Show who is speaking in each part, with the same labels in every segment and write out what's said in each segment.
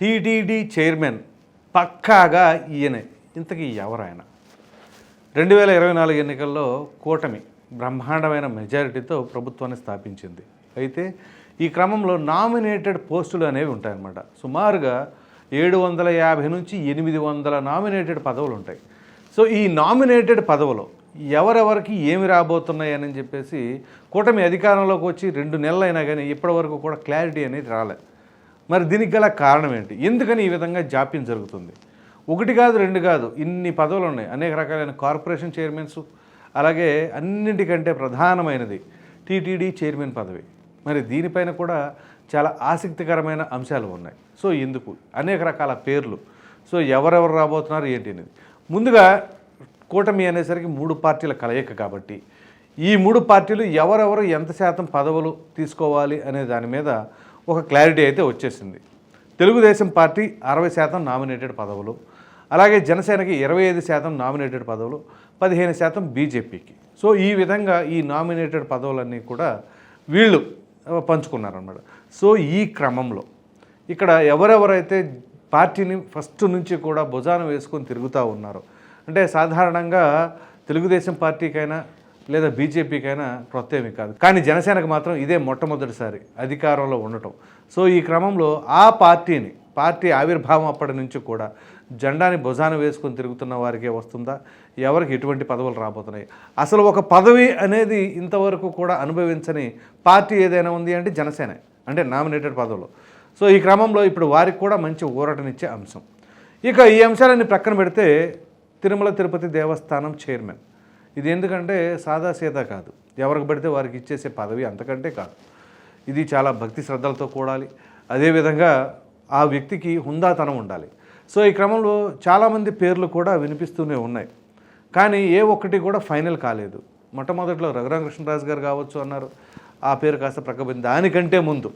Speaker 1: TTD chairman పక్కాగా ఈయనే. ఇంతకీ ఎవరు ఆయన రెండు వేల ఇరవై నాలుగు ఎన్నికల్లో కూటమి బ్రహ్మాండమైన మెజారిటీతో ప్రభుత్వాన్ని స్థాపించింది. అయితే ఈ క్రమంలో నామినేటెడ్ పోస్టులు అనేవి ఉంటాయన్నమాట. సుమారుగా ఏడు వందల యాభై నుంచి ఎనిమిది వందల నామినేటెడ్ పదవులు ఉంటాయి. సో ఈ నామినేటెడ్ పదవులు ఎవరెవరికి ఏమి రాబోతున్నాయని అని చెప్పేసి కూటమి అధికారంలోకి వచ్చి రెండు నెలలైనా కానీ కానీ ఇప్పటివరకు కూడా క్లారిటీ అనేది రాలేదు మరి దీనికి గల కారణం ఏంటి? ఎందుకని ఈ విధంగా జాప్యం జరుగుతుంది? ఒకటి కాదు రెండు కాదు ఇన్ని పదవులు ఉన్నాయి. అనేక రకాలైన కార్పొరేషన్ చైర్మన్స్ అలాగే అన్నింటికంటే ప్రధానమైనది టీటీడీ చైర్మన్ పదవి. మరి దీనిపైన కూడా చాలా ఆసక్తికరమైన అంశాలు ఉన్నాయి. సో ఎందుకు అనేక రకాల పేర్లు. సో ఎవరెవరు రాబోతున్నారు ఏంటి అనేది. ముందుగా కూటమి అనేసరికి మూడు పార్టీల కలయిక కాబట్టి ఈ మూడు పార్టీలు ఎవరెవరు ఎంత శాతం పదవులు తీసుకోవాలి అనే దాని మీద ఒక క్లారిటీ అయితే వచ్చేసింది. తెలుగుదేశం పార్టీ అరవై శాతం నామినేటెడ్ పదవులు అలాగే జనసేనకి ఇరవై ఐదు శాతం నామినేటెడ్ పదవులు పదిహేను శాతం బీజేపీకి. సో ఈ విధంగా ఈ నామినేటెడ్ పదవులన్నీ కూడా వీళ్ళు పంచుకున్నారన్నమాట. సో ఈ క్రమంలో ఇక్కడ ఎవరెవరైతే పార్టీని ఫస్ట్ నుంచి కూడా భుజాన వేసుకొని తిరుగుతూ ఉన్నారో అంటే సాధారణంగా తెలుగుదేశం పార్టీకైనా లేదా బీజేపీకైనా ప్రత్యేమి ఏమీ కాదు. కానీ జనసేనకు మాత్రం ఇదే మొట్టమొదటిసారి అధికారంలో ఉండటం. సో ఈ క్రమంలో ఆ పార్టీని పార్టీ ఆవిర్భావం అప్పటి నుంచి కూడా జెండాని భుజాన వేసుకొని తిరుగుతున్న వారికే వస్తుందా? ఎవరికి ఎటువంటి పదవులు రాబోతున్నాయి? అసలు ఒక పదవి అనేది ఇంతవరకు కూడా అనుభవించని పార్టీ ఏదైనా ఉంది అంటే జనసేన అంటే నామినేటెడ్ పదవులు. సో ఈ క్రమంలో ఇప్పుడు వారికి కూడా మంచి ఊరటనిచ్చే అంశం. ఇక ఈ అంశాలన్నీ ప్రక్కన పెడితే తిరుమల తిరుపతి దేవస్థానం చైర్మన్. ఇది ఎందుకంటే సాదా సీదా కాదు. ఎవరికి పడితే వారికి ఇచ్చేసే పదవి అంతకంటే కాదు. ఇది చాలా భక్తి శ్రద్ధలతో కూడాలి. అదేవిధంగా ఆ వ్యక్తికి హుందాతనం ఉండాలి. సో ఈ క్రమంలో చాలామంది పేర్లు కూడా వినిపిస్తూనే ఉన్నాయి. కానీ ఏ ఒక్కటి కూడా ఫైనల్ కాలేదు. మొట్టమొదట్లో రఘురామకృష్ణరాజు గారు కావచ్చు అన్నారు. ఆ పేరు కాస్త ప్రక్కపోయింది దానికంటే ముందు.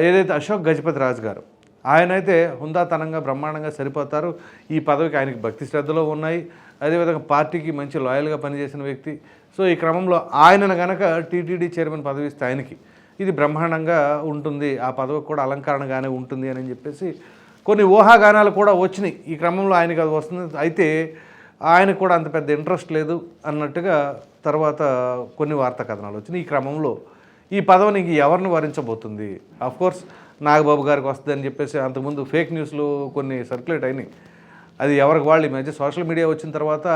Speaker 1: ఏదైతే అశోక్ గజపతి రాజు గారు ఆయన అయితే హుందాతనంగా బ్రహ్మాండంగా సరిపోతారు. ఈ పదవికి ఆయనకి భక్తి శ్రద్ధలో ఉన్నాయి. అదేవిధంగా పార్టీకి మంచి లాయల్గా పనిచేసిన వ్యక్తి. సో ఈ క్రమంలో ఆయనను కనుక టీటీడీ చైర్మన్ పదవి ఇస్తే ఆయనకి. ఇది బ్రహ్మాండంగా ఉంటుంది. ఆ పదవికి కూడా అలంకరణగానే ఉంటుంది అని చెప్పేసి కొన్ని ఊహాగానాలు కూడా వచ్చినాయి. ఈ క్రమంలో ఆయనకి అది వస్తుంది. అయితే ఆయనకు కూడా అంత పెద్ద ఇంట్రెస్ట్ లేదు అన్నట్టుగా తర్వాత కొన్ని వార్తా కథనాలు వచ్చినాయి. ఈ క్రమంలో ఈ పదవిని ఇంక ఎవరిని వరించబోతుంది? అఫ్ కోర్స్ నాగబాబు గారికి వస్తుందని చెప్పేసి అంతకుముందు ఫేక్ న్యూస్లు కొన్ని సర్క్యులేట్ అయినాయి. అది ఎవరికి వాళ్ళు ఈ మధ్య సోషల్ మీడియా వచ్చిన తర్వాత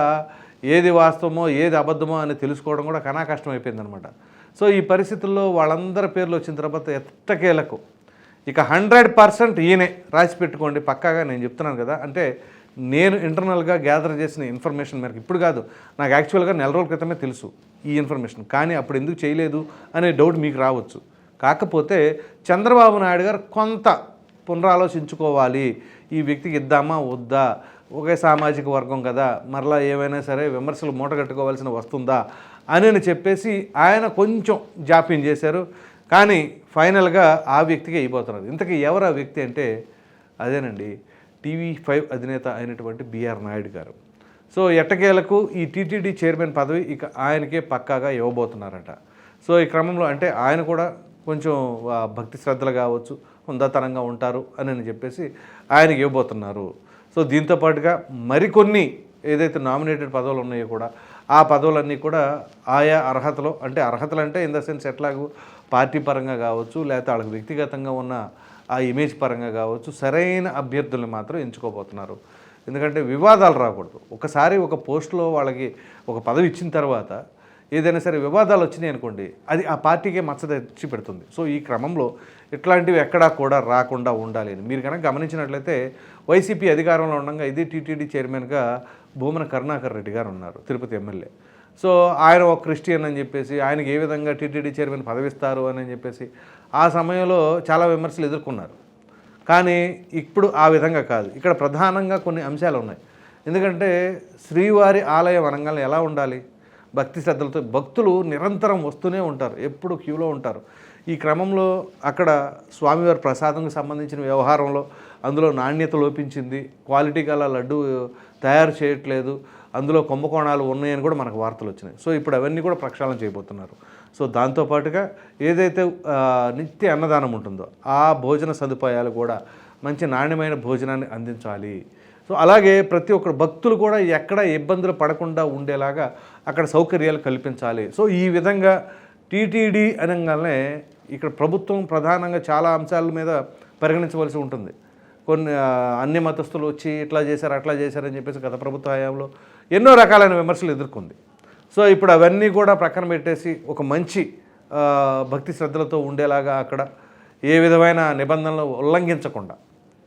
Speaker 1: ఏది వాస్తవమో ఏది అబద్ధమో అని తెలుసుకోవడం కూడా కనా కష్టం అయిపోయిందనమాట. సో ఈ పరిస్థితుల్లో వాళ్ళందరి పేర్లు వచ్చిన తర్వాత ఎట్టకేలకు. ఇక హండ్రెడ్ పర్సెంట్ ఈయనే రాసి పెట్టుకోండి పక్కాగా నేను చెప్తున్నాను కదా. అంటే నేను ఇంటర్నల్గా గ్యాదర్ చేసిన ఇన్ఫర్మేషన్ మేరకు ఇప్పుడు కాదు నాకు యాక్చువల్గా నెల రోజుల క్రితమే తెలుసు ఈ ఇన్ఫర్మేషన్. కానీ అప్పుడు ఎందుకు చేయలేదు అనే డౌట్ మీకు రావచ్చు. కాకపోతే చంద్రబాబు నాయుడు గారు కొంత పునరాలోచించుకోవాలి. ఈ వ్యక్తికి ఇద్దామా? వద్దా? ఒకే సామాజిక వర్గం కదా. మరలా ఏమైనా సరే విమర్శలు మూటగట్టుకోవాల్సిన వస్తుందా? అని అని చెప్పేసి ఆయన కొంచెం జాప్యం చేశారు. కానీ ఫైనల్గా ఆ వ్యక్తికి అయిపోతున్నారు ఇంతకీ ఎవరు ఆ వ్యక్తి అంటే? అదేనండి టీవీ ఫైవ్ అధినేత అయినటువంటి బిఆర్ నాయుడు గారు. సో ఎట్టకేలకు ఈ టీటీడీ చైర్మన్ పదవి ఇక ఆయనకే పక్కాగా ఇవ్వబోతున్నారట. సో ఈ క్రమంలో అంటే ఆయన కూడా కొంచెం భక్తి శ్రద్ధలు కావచ్చు హుందాతనంగా ఉంటారు అని అని చెప్పేసి ఆయనకి ఇవ్వబోతున్నారు. సో దీంతో పాటుగా మరికొన్ని ఏదైతే నామినేటెడ్ పదవులు ఉన్నాయో కూడా ఆ పదవులన్నీ కూడా ఆయా అర్హతలో అంటే అర్హతలు అంటే ఇన్ ద సెన్స్ ఎట్లాగూ పార్టీ పరంగా కావచ్చు లేకపోతే వాళ్ళకి వ్యక్తిగతంగా ఉన్న ఆ ఇమేజ్ పరంగా కావచ్చు సరైన అభ్యర్థుల్ని మాత్రం ఎంచుకోబోతున్నారు. ఎందుకంటే వివాదాలు రాకూడదు. ఒకసారి ఒక పోస్టులో వాళ్ళకి ఒక పదవి ఇచ్చిన తర్వాత ఏదైనా సరే వివాదాలు వచ్చినాయి అనుకోండి అది ఆ పార్టీకే మచ్చ తెచ్చి పెడుతుంది. సో ఈ క్రమంలో ఇట్లాంటివి ఎక్కడా కూడా రాకుండా ఉండాలి అని. మీరు కనుక గమనించినట్లయితే వైసీపీ అధికారంలో ఉండగా ఇది టీటీడీ చైర్మన్గా భూమన కరుణాకర్ రెడ్డి గారు ఉన్నారు తిరుపతి ఎమ్మెల్యే. సో ఆయన ఒక క్రిస్టియన్ అని చెప్పేసి ఆయనకి ఏ విధంగా టీటీడీ చైర్మన్ పదవిస్తారు అని చెప్పేసి ఆ సమయంలో చాలా విమర్శలు ఎదుర్కొన్నారు. కానీ ఇప్పుడు ఆ విధంగా కాదు. ఇక్కడ ప్రధానంగా కొన్ని అంశాలు ఉన్నాయి. ఎందుకంటే శ్రీవారి ఆలయం అనగానే ఎలా ఉండాలి? భక్తి శ్రద్ధలతో భక్తులు నిరంతరం వస్తూనే ఉంటారు ఎప్పుడు క్యూలో ఉంటారు. ఈ క్రమంలో అక్కడ స్వామివారి ప్రసాదంకి సంబంధించిన వ్యవహారంలో అందులో నాణ్యత లోపించింది క్వాలిటీ గల లడ్డు తయారు చేయట్లేదు అందులో కుంభకోణాలు ఉన్నాయని కూడా మనకు వార్తలు వచ్చినాయి. సో ఇప్పుడు అవన్నీ కూడా ప్రక్షాళన చేయబోతున్నారు. సో దాంతోపాటుగా ఏదైతే నిత్య అన్నదానం ఉంటుందో ఆ భోజన సదుపాయాలు కూడా మంచి నాణ్యమైన భోజనాన్ని అందించాలి. సో అలాగే ప్రతి ఒక్కరు భక్తులు కూడా ఎక్కడ ఇబ్బందులు పడకుండా ఉండేలాగా అక్కడ సౌకర్యాలు కల్పించాలి. సో ఈ విధంగా టీటీడీ అనగానే ఇక్కడ ప్రభుత్వం ప్రధానంగా చాలా అంశాల మీద పరిగణించవలసి ఉంటుంది. కొన్ని అన్ని మతస్థులు వచ్చి ఇట్లా చేశారు అట్లా చేశారని చెప్పేసి గత ప్రభుత్వ హయాంలో ఎన్నో రకాలైన విమర్శలు ఎదుర్కొంది. సో ఇప్పుడు అవన్నీ కూడా ప్రక్కన పెట్టేసి ఒక మంచి భక్తి శ్రద్ధలతో ఉండేలాగా అక్కడ ఏ విధమైన నిబంధనలు ఉల్లంఘించకుండా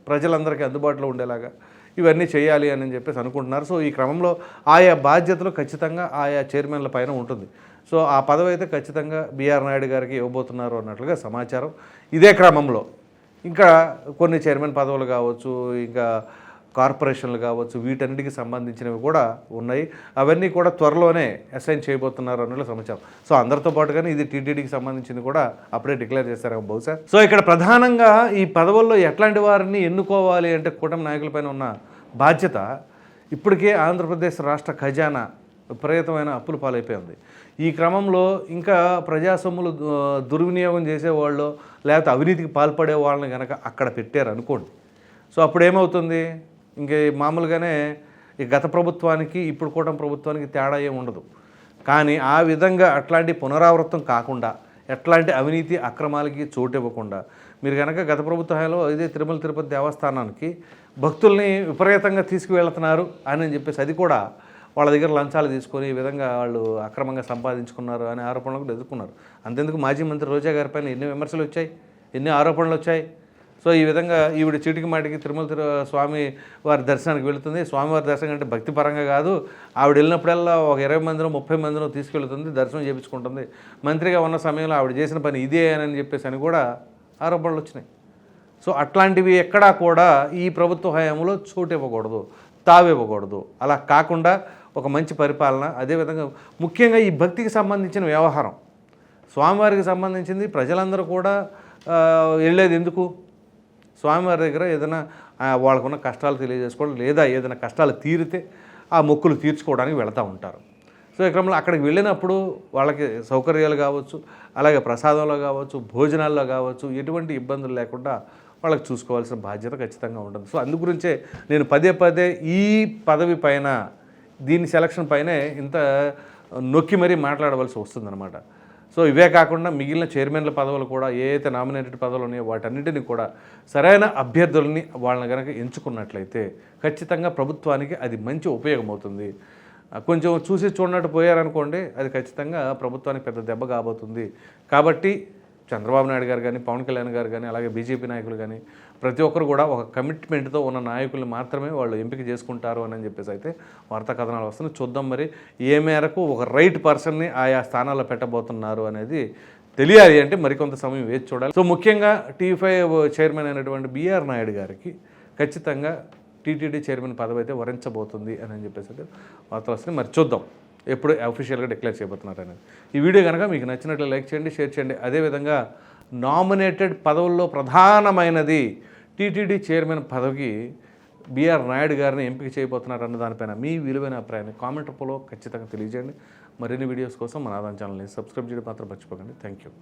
Speaker 1: ప్రజలందరికీ అందుబాటులో ఉండేలాగా ఇవన్నీ చేయాలి అని చెప్పేసి అనుకుంటున్నారు. సో ఈ క్రమంలో ఆయా బాధ్యతలు ఖచ్చితంగా ఆయా చైర్మన్ల పైన ఉంటుంది. సో ఆ పదవి అయితే ఖచ్చితంగా బీఆర్ నాయుడు గారికి ఇవ్వబోతున్నారు అన్నట్లుగా సమాచారం. ఇదే క్రమంలో. ఇంకా కొన్ని చైర్మన్ పదవులు కావచ్చు ఇంకా కార్పొరేషన్లు కావచ్చు వీటన్నిటికి సంబంధించినవి కూడా ఉన్నాయి. అవన్నీ కూడా త్వరలోనే అసైన్ చేయబోతున్నారు అన్నట్లు సమాచారం. సో అందరితో పాటుగానే ఇది టీటీడీకి సంబంధించింది కూడా అప్పుడే డిక్లేర్ చేశారు బహుశా. సో ఇక్కడ ప్రధానంగా ఈ పదవుల్లో ఎట్లాంటి వారిని ఎన్నుకోవాలి అంటే కూటమి నాయకులపైన ఉన్న బాధ్యత ఇప్పటికే ఆంధ్రప్రదేశ్ రాష్ట్ర ఖజానా విపరీతమైన అప్పుల పాలైపోయింది ఈ క్రమంలో ఇంకా ప్రజా సొమ్ములు దుర్వినియోగం చేసేవాళ్ళు లేకపోతే అవినీతికి పాల్పడే వాళ్ళని కనుక అక్కడ పెట్టారు అనుకోండి సో అప్పుడు ఏమవుతుంది ఇంక మామూలుగానే ఈ గత ప్రభుత్వానికి ఇప్పుడు కూడా ప్రభుత్వానికి తేడా ఏమి ఉండదు. కానీ ఆ విధంగా అట్లాంటి పునరావృతం కాకుండా ఎట్లాంటి అవినీతి అక్రమాలకి చోటు ఇవ్వకుండా మీరు కనుక గత ప్రభుత్వ హయాంలో ఇదే తిరుమల తిరుపతి దేవస్థానానికి భక్తుల్ని విపరీతంగా తీసుకువెళ్తున్నారు అని చెప్పేసి అది కూడా వాళ్ళ దగ్గర లంచాలు తీసుకొని ఈ విధంగా వాళ్ళు అక్రమంగా సంపాదించుకున్నారు అనే ఆరోపణలు కూడా ఎదుర్కొన్నారు. అంతెందుకు మాజీ మంత్రి రోజా గారి పైన ఎన్ని విమర్శలు వచ్చాయి? ఎన్ని ఆరోపణలు వచ్చాయి? సో ఈ విధంగా ఈవిడ చీటికి మాటికి తిరుమల తిరు స్వామి వారి దర్శనానికి వెళుతుంది. స్వామివారి దర్శనం అంటే భక్తిపరంగా కాదు. ఆవిడ వెళ్ళినప్పుడల్లా ఒక ఇరవై మందిలో ముప్పై మందిలో తీసుకెళ్తుంది దర్శనం చేయించుకుంటుంది మంత్రిగా ఉన్న సమయంలో ఆవిడ చేసిన పని ఇదే అని చెప్పేసి అని కూడా ఆరోపణలు వచ్చినాయి. సో అట్లాంటివి ఎక్కడా కూడా ఈ ప్రభుత్వ హయాంలో చోటు ఇవ్వకూడదు తావివ్వకూడదు. అలా కాకుండా ఒక మంచి పరిపాలన అదేవిధంగా ముఖ్యంగా ఈ భక్తికి సంబంధించిన వ్యవహారం. స్వామివారికి సంబంధించింది ప్రజలందరూ కూడా వెళ్ళేది ఎందుకు? స్వామివారి దగ్గర ఏదైనా వాళ్ళకున్న కష్టాలు తెలియజేసుకోవడం లేదా ఏదైనా కష్టాలు తీరితే ఆ మొక్కులు తీర్చుకోవడానికి వెళతూ ఉంటారు. సో ఈ క్రమంలో అక్కడికి వెళ్ళినప్పుడు వాళ్ళకి సౌకర్యాలు కావచ్చు అలాగే ప్రసాదంలో కావచ్చు భోజనాల్లో కావచ్చు ఎటువంటి ఇబ్బందులు లేకుండా వాళ్ళకి చూసుకోవాల్సిన బాధ్యత ఖచ్చితంగా ఉంటుంది. సో అందు గురించే నేను పదే పదే ఈ పదవి పైన దీని సెలక్షన్ పైనే ఇంత నొక్కి మరీ మాట్లాడవలసి వస్తుందన్నమాట. సో ఇవే కాకుండా మిగిలిన చైర్మన్ల పదవులు కూడా ఏ అయితే నామినేటెడ్ పదవులు ఉన్నాయో వాటన్నిటిని కూడా సరైన అభ్యర్థులని వాళ్ళని కనుక ఎంచుకున్నట్లయితే ఖచ్చితంగా ప్రభుత్వానికి అది మంచి ఉపయోగం అవుతుంది కొంచెం చూసి చూడనట్టు పోయారనుకోండి అది ఖచ్చితంగా ప్రభుత్వానికి పెద్ద దెబ్బ కాబోతుంది. కాబట్టి చంద్రబాబు నాయుడు గారు కానీ పవన్ కళ్యాణ్ గారు కానీ అలాగే బీజేపీ నాయకులు కానీ ప్రతి ఒక్కరు కూడా ఒక కమిట్మెంట్తో ఉన్న నాయకుల్ని మాత్రమే వాళ్ళు ఎంపిక చేసుకుంటారు అని చెప్పేసి అయితే వార్తా కథనాలు వస్తున్నాయి. చూద్దాం మరి ఏ మేరకు ఒక రైట్ పర్సన్ని ఆయా స్థానాల్లో పెట్టబోతున్నారు అనేది తెలియాలి అంటే మరికొంత సమయం వేచి చూడాలి. సో ముఖ్యంగా టీ ఫైవ్ చైర్మన్ అయినటువంటి బీఆర్ నాయుడు గారికి ఖచ్చితంగా టీటీడీ చైర్మన్ పదవి అయితే వరించబోతుంది అని చెప్పేసి అయితే వార్తలు వస్తున్నాయి. మరి చూద్దాం. ఎప్పుడు అఫీషియల్గా డిక్లేర్ చేయబోతున్నారు అనేది. ఈ వీడియో కనుక మీకు నచ్చినట్లు లైక్ చేయండి షేర్ చేయండి. అదేవిధంగా నామినేటెడ్ పదవుల్లో ప్రధానమైనది టీటీడీ చైర్మన్ పదవికి బీఆర్ నాయుడు గారిని ఎంపిక చేయబోతున్నారు అన్న దానిపైన మీ విలువైన అభిప్రాయాన్ని కామెంట్ రూపంలో ఖచ్చితంగా తెలియజేయండి. మరిన్ని వీడియోస్ కోసం మన ఆదాయం ఛానల్ని సబ్స్క్రైబ్ చేయడం మాత్రం మర్చిపోకండి. Thank you